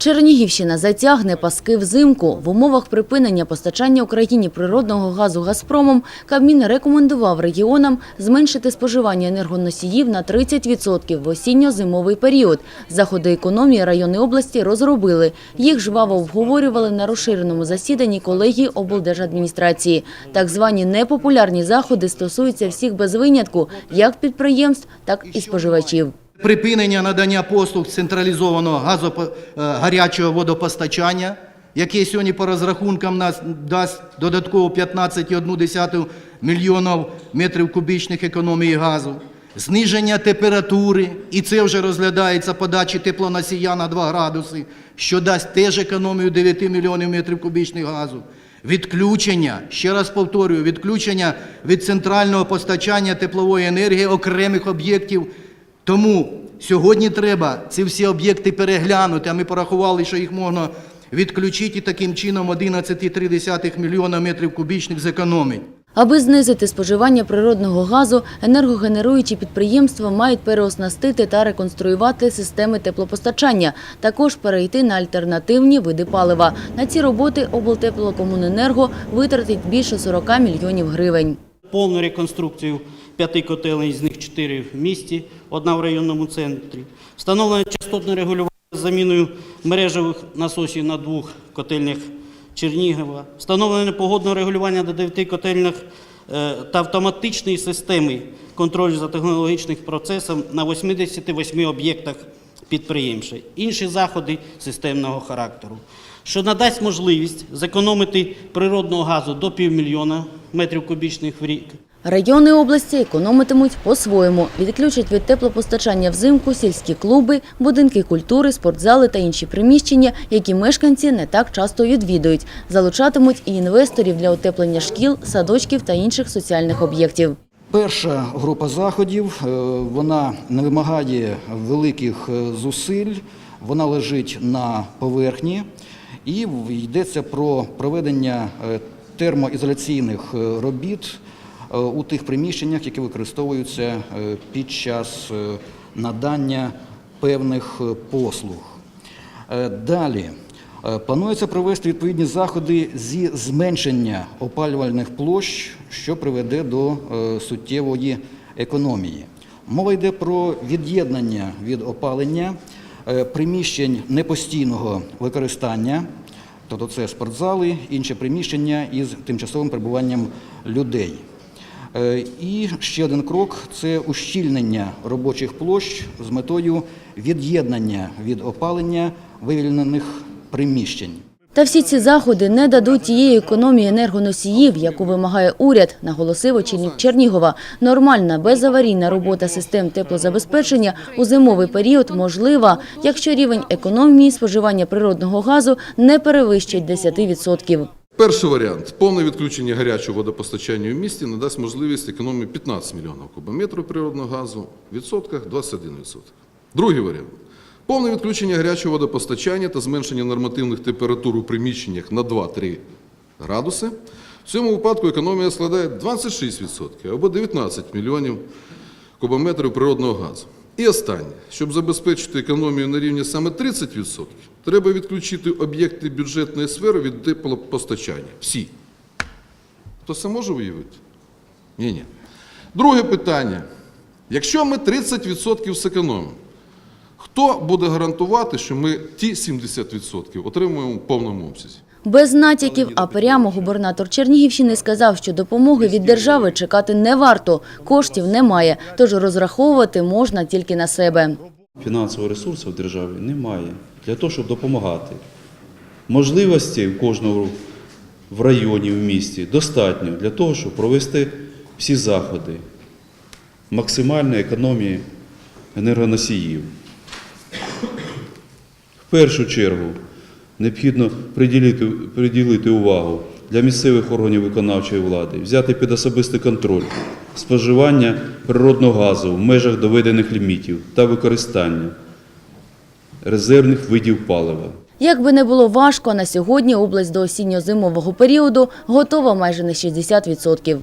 Чернігівщина затягне паски взимку. В умовах припинення постачання Україні природного газу «Газпромом» Кабмін рекомендував регіонам зменшити споживання енергоносіїв на 30% в осінньо-зимовий період. Заходи економії райони області розробили. Їх жваво обговорювали на розширеному засіданні колегії облдержадміністрації. Так звані непопулярні заходи стосуються всіх без винятку, як підприємств, так і споживачів. Припинення надання послуг централізованого газопо- е, гарячого водопостачання, яке сьогодні по розрахункам нас дасть додатково 15,1 мільйонів метрів кубічних економії газу, зниження температури, і це вже розглядається подачі теплоносія на 2 градуси, що дасть теж економію 9 мільйонів метрів кубічних газу. Відключення, ще раз повторюю, відключення від центрального постачання теплової енергії окремих об'єктів тому сьогодні треба ці всі об'єкти переглянути, а ми порахували, що їх можна відключити і таким чином 11,3 мільйона метрів кубічних зекономить. Аби знизити споживання природного газу, енергогенеруючі підприємства мають переоснастити та реконструювати системи теплопостачання, також перейти на альтернативні види палива. На ці роботи облтеплокомуненерго витратить більше 40 мільйонів гривень. повну реконструкцію п'яти котелень, з них чотири в місті, одна в районному центрі. Встановлено частотне регулювання з заміною мережевих насосів на двох котельнях Чернігова. Встановлено погодне регулювання на дев'яти котельнях е, та автоматичної системи контролю за технологічним процесом на 88 об'єктах підприємства. Інші заходи системного характеру, що надасть можливість зекономити природного газу до півмільйона метрів кубічних в рік. Райони області економитимуть по-своєму. Відключать від теплопостачання взимку сільські клуби, будинки культури, спортзали та інші приміщення, які мешканці не так часто відвідують. Залучатимуть і інвесторів для утеплення шкіл, садочків та інших соціальних об'єктів. Перша група заходів е, вона не вимагає великих е, зусиль, вона лежить на поверхні і йдеться про проведення е, термоізоляційних робіт у тих приміщеннях, які використовуються е, під час е, надання певних е, послуг. Е, Далі Е, планується провести відповідні заходи зі зменшення опалювальних площ, що приведе до е, суттєвої економії. Мова йде про від'єднання від опалення е, приміщень непостійного використання, тобто це спортзали, інші приміщення із тимчасовим перебуванням людей. Е, І ще один крок це ущільнення робочих площ з метою від'єднання від опалення вивільнених приміщень. Та всі ці заходи не дадуть тієї економії енергоносіїв, яку вимагає уряд, наголосив очільник Чернігова. Нормальна безаварійна робота систем теплозабезпечення у зимовий період можлива, якщо рівень економії споживання природного газу не перевищить 10%. Перший варіант повне відключення гарячого водопостачання в місті надасть можливість економії 15 мільйонів кубометрів природного газу, в відсотках 21 відсоток. Другий варіант повне відключення гарячого водопостачання та зменшення нормативних температур у приміщеннях на 2-3 градуси. В цьому випадку економія складає 26% або 19 мільйонів кубометрів природного газу. І останнє, щоб забезпечити економію на рівні саме 30%, треба відключити об'єкти бюджетної сфери від теплопостачання. Всі. Хто це може уявити? Ні, ні. Друге питання. Якщо ми 30% зекономимо, хто буде гарантувати, що ми ті 70% отримуємо в повному обсязі? Без натяків, а прямо губернатор Чернігівщини сказав, що допомоги від держави чекати не варто, коштів немає, тож розраховувати можна тільки на себе. Фінансового ресурсу в державі немає для того, щоб допомагати. Можливості в кожного в районі, в місті достатньо для того, щоб провести всі заходи максимальної економії енергоносіїв. В першу чергу необхідно приділити, приділити увагу для місцевих органів виконавчої влади, взяти під особистий контроль споживання природного газу в межах доведених лімітів та використання резервних видів палива. Як би не було важко, на сьогодні область до осінньо-зимового періоду готова майже на 60%.